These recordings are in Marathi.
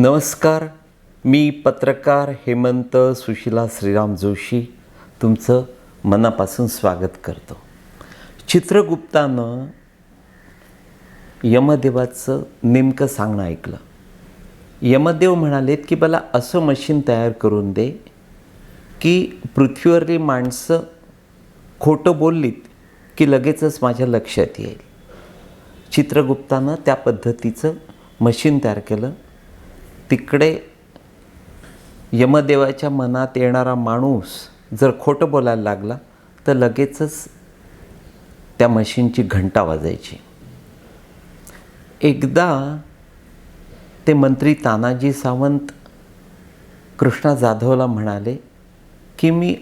नमस्कार मी पत्रकार हेमंत सुशिला श्रीराम जोशी तुमचं मनापासून स्वागत करतो. चित्रगुप्तानं यमदेवाचं नेमकं सांगणं ऐकलं. यमदेव म्हणालेत की मला असं मशीन तयार करून दे की पृथ्वीवरली माणसं खोटं बोललीत की लगेचच माझ्या लक्षात येईल. चित्रगुप्तानं त्या पद्धतीचं मशीन तयार केलं. तिकडे यमदेवाच्या मनात येणारा माणूस जर खोटं बोलायला लागला तर लगेचच त्या मशीनची घंटा वाजायची. एकदा ते मंत्री तानाजी सावंत कृष्णा जाधवला म्हणाले की मी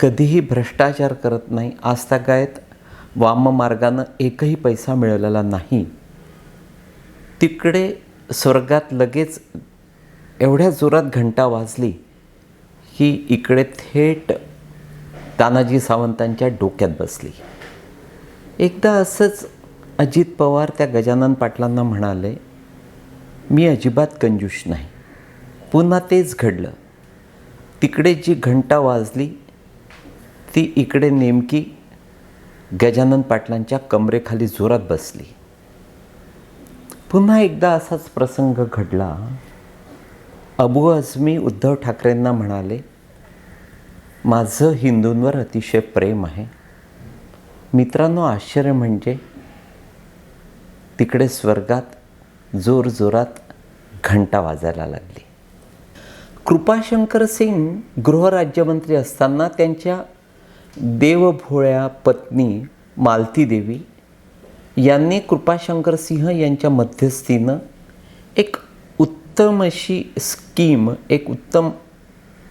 कधीही भ्रष्टाचार करत नाही. आजतागायत वाममार्गानं एकही पैसा मिळवलेला नाही. तिकडे स्वर्गात लगेच एवढ्या जोरात घंटा वाजली की इकडे थेट तानाजी सावंतांच्या डोक्यात बसली. एकदा असंच अजित पवार त्या गजानन पाटलांना म्हणाले मी अजिबात कंजूष नाही. पुन्हा तेच घडलं. तिकडे जी घंटा वाजली ती इकडे नेमकी गजानन पाटलांच्या कमरेखाली जोरात बसली. पुन्हा एकदा असाच प्रसंग घडला. अबू अजमी उद्धव ठाकरेंना म्हणाले माझं हिंदूंवर अतिशय प्रेम आहे. मित्रांनो आश्चर्य म्हणजे तिकडे स्वर्गात जोरजोरात घंटा वाजायला लागली. कृपाशंकर सिंग गृहराज्यमंत्री असताना त्यांच्या देवभोळ्या पत्नी मालती देवी यांनी कृपाशंकर सिंह यांच्या मध्यस्थीनं एक उत्तम अशी स्कीम एक उत्तम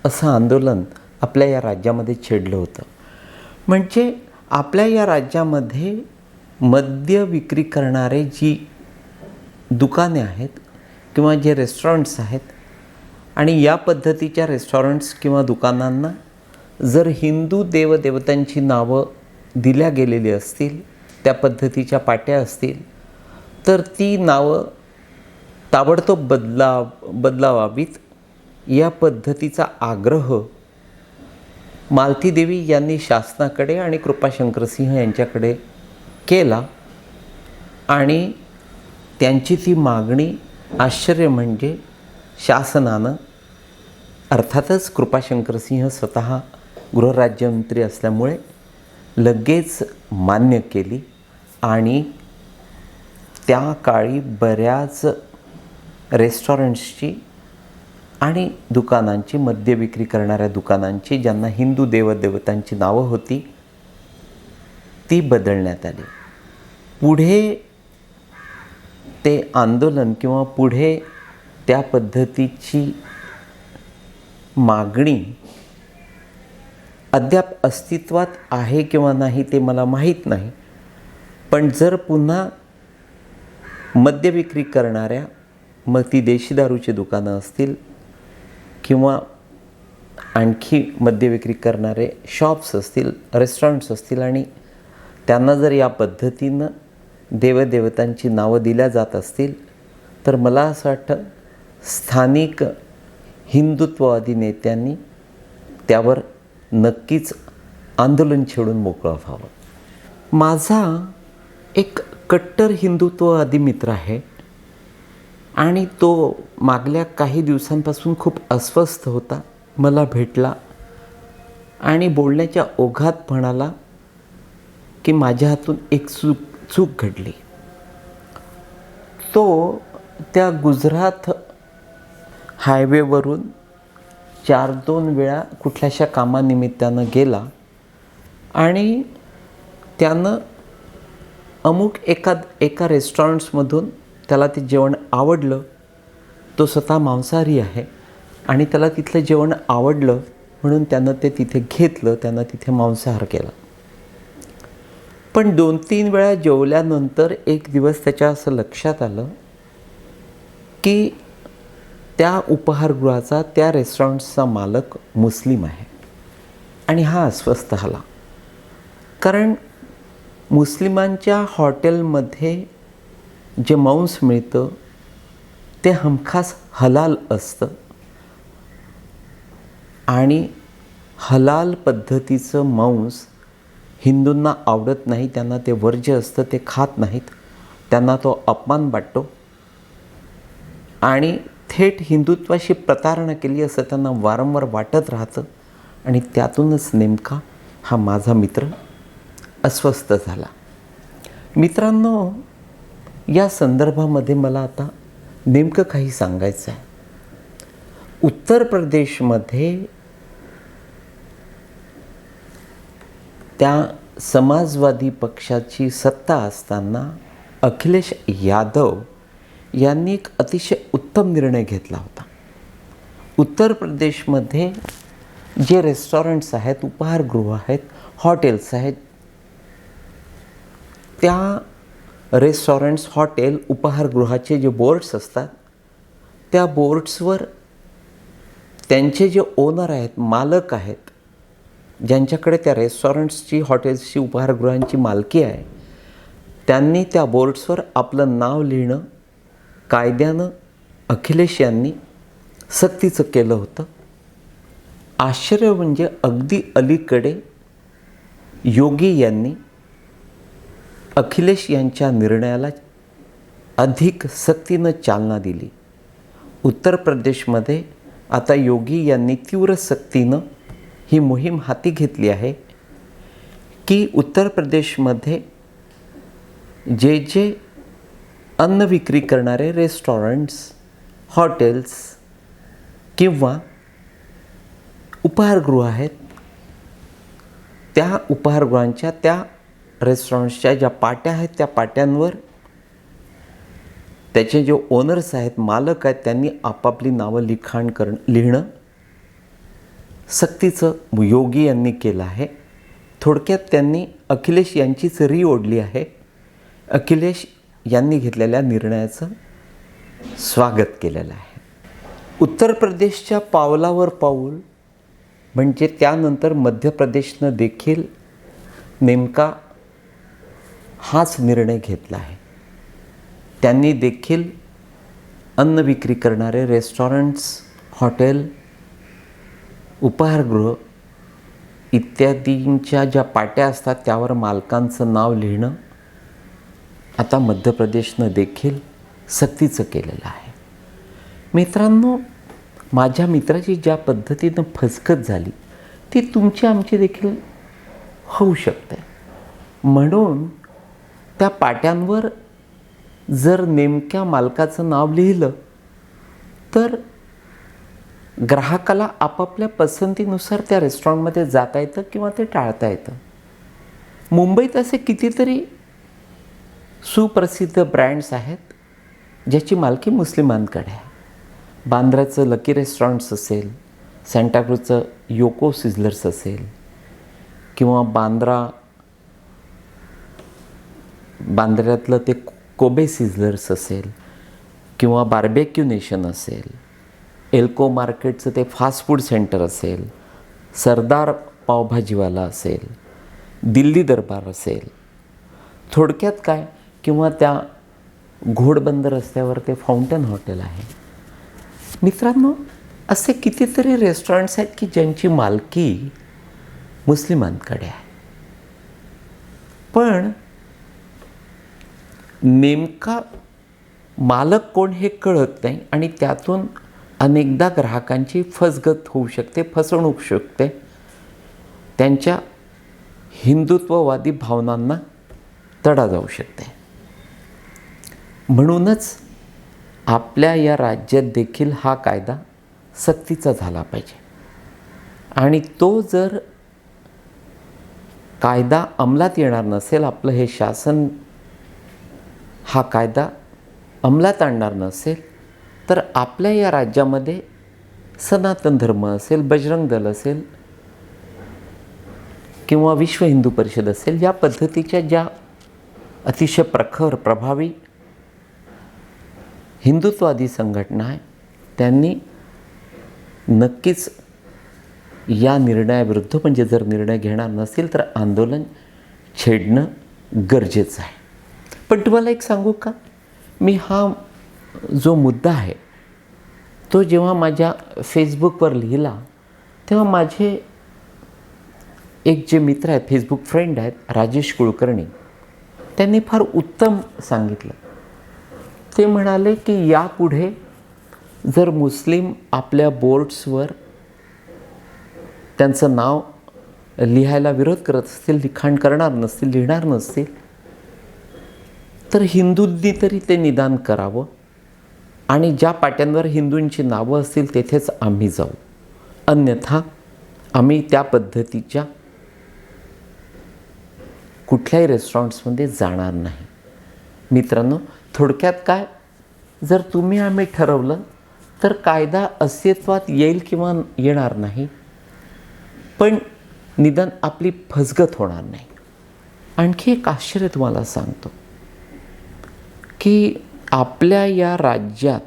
असं आंदोलन आपल्या या राज्यामध्ये छेडलं होतं. म्हणजे आपल्या या राज्यामध्ये मद्य विक्री करणारे जी दुकाने आहेत किंवा जे रेस्टॉरंट्स आहेत आणि या पद्धतीच्या रेस्टॉरंट्स किंवा दुकानांना जर हिंदू देवदेवतांची नावं दिल्या गेलेली असतील त्या पद्धतीच्या पाट्या असतील तर ती नावं ताबडतोब बदला बदलावावीत. या पद्धतीचा आग्रह मालती देवी यांनी शासनाकडे आणि कृपाशंकरसिंह यांच्याकडे केला आणि त्यांची ती मागणी आश्चर्य म्हणजे शासनानं अर्थातच कृपाशंकरसिंह स्वतः गृहराज्यमंत्री असल्यामुळे लगेच मान्य केली आणि त्या काळी बऱ्याच रेस्टॉरंट्सची आणि दुकानांची मद्य विक्री करणाऱ्या दुकानांची ज्यांना हिंदू देवदेवतांची नावं होती ती बदलण्यात आली. पुढे ते आंदोलन किंवा पुढे त्या पद्धतीची मागणी अद्याप अस्तित्वात आहे किंवा नाही ते मला माहीत नाही. पण जर पुन्हा मद्यविक्री करणाऱ्या मग ती देशी दारूची दुकानं असतील किंवा आणखी मद्य विक्री करणारे शॉप्स असतील रेस्टॉरंट्स असतील आणि त्यांना जर या पद्धतीनं देवदेवतांची नावं दिल्या जात असतील तर मला असं वाटतं स्थानिक हिंदुत्ववादी नेत्यांनी त्यावर नक्कीच आंदोलन छेडून मोकळं व्हावं. माझा एक कट्टर हिंदुत्ववादी मित्र आहे आणि तो मागल्या काही दिवसांपासून खूप अस्वस्थ होता मला भेटला आणि बोलण्याच्या ओघात म्हणाला की माझ्या हातून एक चूक चूक घडली. तो त्या गुजरात हायवेवरून चार दोन वेळा कुठल्याशा कामानिमित्तानं गेला आणि त्यानं अमुक एका एका रेस्टॉरंट्समधून त्याला ते जेवण आवडलं तो स्वतः मांसाहारी आहे आणि त्याला तिथलं जेवण आवडलं म्हणून त्यानं ते तिथे घेतलं त्यानं तिथे मांसाहार केला. पण दोन तीन वेळा जेवल्यानंतर एक दिवस त्याच्या असं लक्षात आलं की त्या उपहारगृहाचा त्या रेस्टॉरंटचा मालक मुस्लिम आहे आणि हा अस्वस्थ झाला. कारण मुस्लिमांच्या हॉटेलमध्ये जे मांस मिळतं ते हमखास हलाल असतं. आणि हलाल पद्धतीचं मांस हिंदूंना आवडत नाही त्यांना ते वर्ज्य असतं ते खात नाहीत त्यांना तो अपमान वाटतो. आणि थेट हिंदुत्वाशी प्रतारणा केली असं त्यांना वारंवार वाटत राहतं. आणि त्यातूनच नेमका हा माझा मित्र अस्वस्थ झाला. मित्रांनो या संदर्भामध्ये मला आता नेमकं काही सांगायचं आहे उत्तर प्रदेशमध्ये त्या समाजवादी पक्षाची सत्ता असताना अखिलेश यादव यांनी एक अतिशय उत्तम निर्णय घेतला होता. उत्तर प्रदेशमध्ये जे रेस्टॉरंट्स आहेत उपाहारगृह आहेत हॉटेल्स आहेत त्या रेस्टॉरंट्स हॉटेल उपाहारगृहाचे जे बोर्ड्स असतात त्या बोर्ड्सवर त्यांचे जे ओनर आहेत मालक आहेत ज्यांच्याकडे त्या रेस्टॉरंट्सची हॉटेल्सची उपाहारगृहांची मालकी आहे त्यांनी त्या बोर्ड्सवर आपलं नाव लिहिणं कायद्यानं अखिलेश यांनी सक्तीचं केलं होतं. आश्चर्य म्हणजे अगदी अलीकडे योगी यांनी अखिलेश यांच्या निर्णयाला अधिक सक्तीनं चालना दिली. उत्तर प्रदेशमध्ये आता योगी यांनी तीव्र सक्तीनं ही मोहीम हाती घेतली आहे की उत्तर प्रदेशमध्ये जे जे अन्न विक्री करणारे रेस्टॉरंट्स हॉटेल्स किंवा उपाहारगृह आहेत त्या उपाहारगृहांच्या त्या रेस्टॉरंट्सच्या ज्या पाट्या आहेत त्या पाट्यांवर त्याचे जे ओनर्स आहेत मालक आहेत त्यांनी आपापली नावं लिखाण करण लिहिणं सक्तीचं योगी यांनी केलं आहे. थोडक्यात त्यांनी अखिलेश यांचीच री ओढली आहे. अखिलेश यांनी घेतलेल्या निर्णयाचं स्वागत केलेलं आहे. उत्तर प्रदेशच्या पावलावर पाऊल म्हणजे त्यानंतर मध्य प्रदेशनं देखील नेमका हाच निर्णय घेतला आहे. त्यांनी देखील अन्न विक्री करणारे रेस्टॉरंट्स हॉटेल उपाहारगृह इत्यादींच्या ज्या पाट्या असतात त्यावर मालकांचं नाव लिहिणं आता मध्य प्रदेशनं देखील सक्तीचं केलेलं आहे. मित्रांनो माझ्या मित्राची ज्या पद्धतीनं फसकत झाली ती तुमची आमची देखील होऊ शकते. म्हणून त्या पाट्यांवर जर नेमक्या मालकाचं नाव लिहिलं तर ग्राहकाला आपापल्या पसंतीनुसार त्या रेस्टॉरंटमध्ये जाता येतं किंवा ते टाळता येतं. मुंबईत असे कितीतरी सुप्रसिद्ध ब्रँड्स आहेत ज्याची मालकी मुस्लिमांकडे आहे. बांद्राचं लकी रेस्टॉरंट्स असेल सँटाक्रूजचं योको सिझलर्स असेल किंवा बांद्रा बांद्र्यातलं ते कोबे सिझलर्स असेल किंवा बार्बेक्यू नेशन असेल एल्को मार्केटचं ते फास्ट फूड सेंटर असेल सरदार पावभाजीवाला असेल दिल्ली दरबार असेल थोडक्यात काय? किंवा त्या घोडबंद रस्त्यावर ते फाउंटन हॉटेल आहे. मित्रांनो असे कितीतरी रेस्टॉरंट्स आहेत की ज्यांची मालकी मुस्लिमांकडे आहे. पण नेमका मालक कोण हे कळत नाही आणि त्यातून अनेकदा ग्राहकांची फसगत होऊ शकते फसवणूक शकते. त्यांच्या हिंदुत्ववादी भावनांना तडा जाऊ शकते. म्हणूनच आपल्या या राज्यात देखील हा कायदा सक्तीचा झाला पाहिजे. आणि तो जर कायदा अंमलात येणार नसेल आपलं हे शासन हा कायदा अंमलात आणणार नसेल तर आपल्या या राज्यामध्ये सनातन धर्म असेल बजरंग दल असेल किंवा विश्व हिंदू परिषद असेल या पद्धतीच्या ज्या अतिशय प्रखर प्रभावी हिंदुत्ववादी संघटना आहे त्यांनी नक्कीच या निर्णयाविरुद्ध म्हणजे जर निर्णय घेणार नसेल तर आंदोलन छेडणं गरजेचं आहे. पण तुम्हाला एक सांगू का? मी हा जो मुद्दा आहे तो जेव्हा माझ्या फेसबुकवर लिहिला तेव्हा माझे एक जे मित्र आहेत फेसबुक फ्रेंड आहेत राजेश कुलकर्णी त्यांनी फार उत्तम सांगितलं. ते म्हणाले की यापुढे जर मुस्लिम आपल्या बोर्ड्सवर त्यांचं नाव लिहायला विरोध करत असतील लिखाण करणार नसतील लिहिणार नसतील तर हिंदूंनी तरी ते निदान करावं. आणि ज्या पाट्यांवर हिंदूंची नावं असतील तेथेच आम्ही जाऊ. अन्यथा आम्ही त्या पद्धतीच्या कुठल्याही रेस्टॉरंट्समध्ये जाणार नाही. मित्रांनो थोडक्यात काय? जर तुम्ही आम्ही ठरवलं तर कायदा अस्तित्वात येईल किंवा येणार नाही. पण निदान आपली फसगत होणार नाही. आणखी एक आश्चर्य तुम्हाला सांगतो. की आपल्या या राज्यात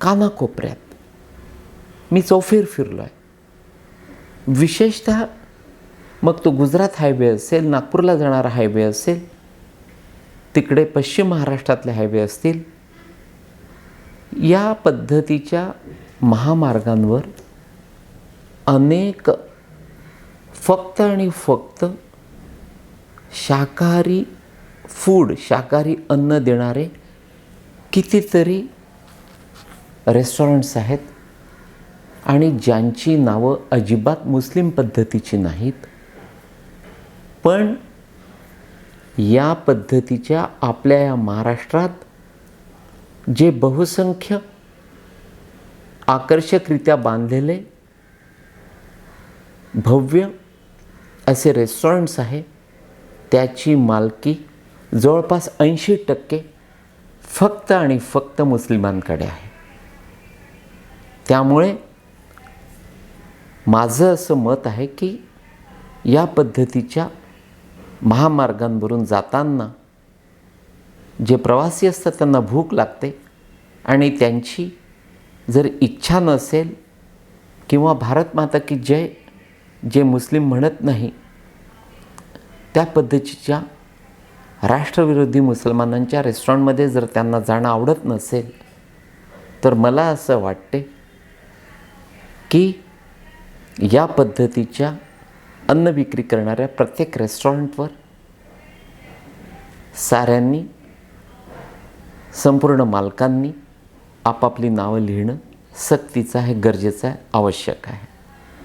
कानाकोपऱ्यात मी चौफेर फिरलो आहे विशेषतः मग तो गुजरात हायवे असेल नागपूरला जाणारा हायवे असेल तिकडे पश्चिम महाराष्ट्रातले हायवे असतील या पद्धतीच्या महामार्गांवर अनेक फक्त आणि फक्त शाकाहारी फूड शाकाहारी अन्न देणारे कितीतरी रेस्टॉरंट्स आहेत आणि ज्यांची नावं अजिबात मुस्लिम पद्धतीची नाहीत पण या पद्धतीच्या आपल्या या महाराष्ट्रात जे बहुसंख्य आकर्षकरित्या बांधलेले भव्य असे रेस्टॉरंट्स आहे त्याची मालकी जवळपास ऐंशी टक्के फक्त आणि फक्त मुस्लिमांकडे आहे. त्यामुळे माझं असं मत आहे की या पद्धतीच्या महामार्गांवरून जाताना जे प्रवासी असतात त्यांना भूक लागते आणि त्यांची जर इच्छा नसेल किंवा भारत माता की जय जे मुस्लिम म्हणत नाही त्या पद्धतीच्या राष्ट्रविरोधी मुसलमानांच्या रेस्टॉरंटमध्ये जर त्यांना जाणं आवडत नसेल तर मला असं वाटते की या पद्धतीच्या अन्न विक्री करणाऱ्या प्रत्येक रेस्टॉरंटवर साऱ्यांनी संपूर्ण मालकांनी आपापली नावं लिहिणं सक्तीचं आहे गरजेचं आहे आवश्यक आहे.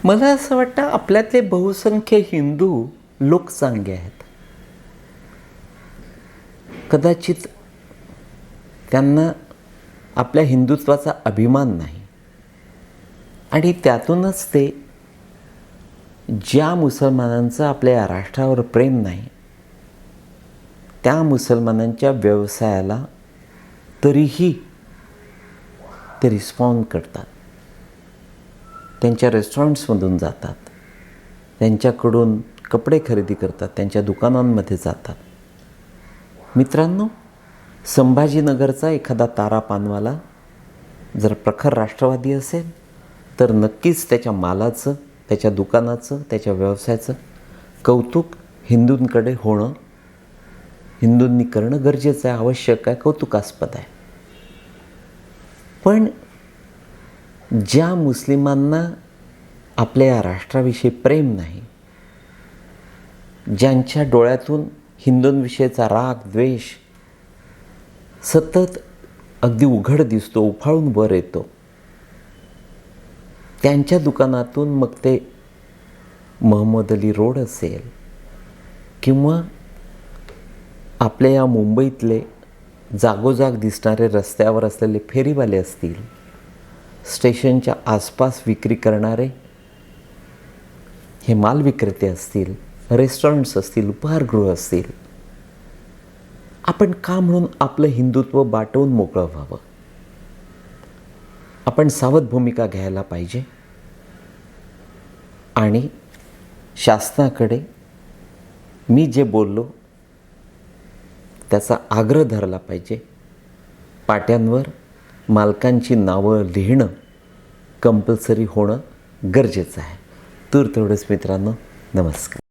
मला असं वाटतं आपल्यातले बहुसंख्य हिंदू लोक चांगले आहेत. कदाचित त्यांना आपल्या हिंदुत्वाचा अभिमान नाही. आणि त्यातूनच ते ज्या मुसलमानांचं आपल्या या राष्ट्रावर प्रेम नाही त्या मुसलमानांच्या व्यवसायाला तरीही ते रिस्पॉन्ड करतात. त्यांच्या रेस्टॉरंट्समधून जातात. त्यांच्याकडून कपडे खरेदी करतात. त्यांच्या दुकानांमध्ये जातात. मित्रांनो संभाजीनगरचा एखादा तारा पानवाला जर प्रखर राष्ट्रवादी असेल तर नक्कीच त्याच्या मालाचं त्याच्या दुकानाचं त्याच्या व्यवसायाचं कौतुक हिंदूंकडे होणं हिंदूंनी करणं गरजेचं आहे आवश्यक आहे कौतुकास्पद आहे. पण ज्या मुस्लिमांना आपल्या या राष्ट्राविषयी प्रेम नाही ज्यांच्या डोळ्यातून हिंदूंविषयीचा राग द्वेष सतत अगदी उघड दिसतो उफाळून वर येतो. त्यांच्या दुकानातून मग ते महम्मद अली रोड असेल किंवा आपल्या या मुंबईतले जागोजाग दिसणारे रस्त्यावर असलेले फेरीवाले असतील स्टेशनच्या आसपास विक्री करणारे हे माल विक्रेते असतील रेस्टॉरंट्स असतील उपहारगृह असतील आपण का म्हणून आपलं हिंदुत्व बाटवून मोकळं व्हावं? आपण सावध भूमिका घ्यायला पाहिजे. आणि शासनाकडे मी जे बोललो त्याचा आग्रह धरला पाहिजे. पाट्यांवर मालकांची नावं लिहिणं कंपल्सरी होणं गरजेचं आहे. तूर तेवढंच मित्रांनो नमस्कार.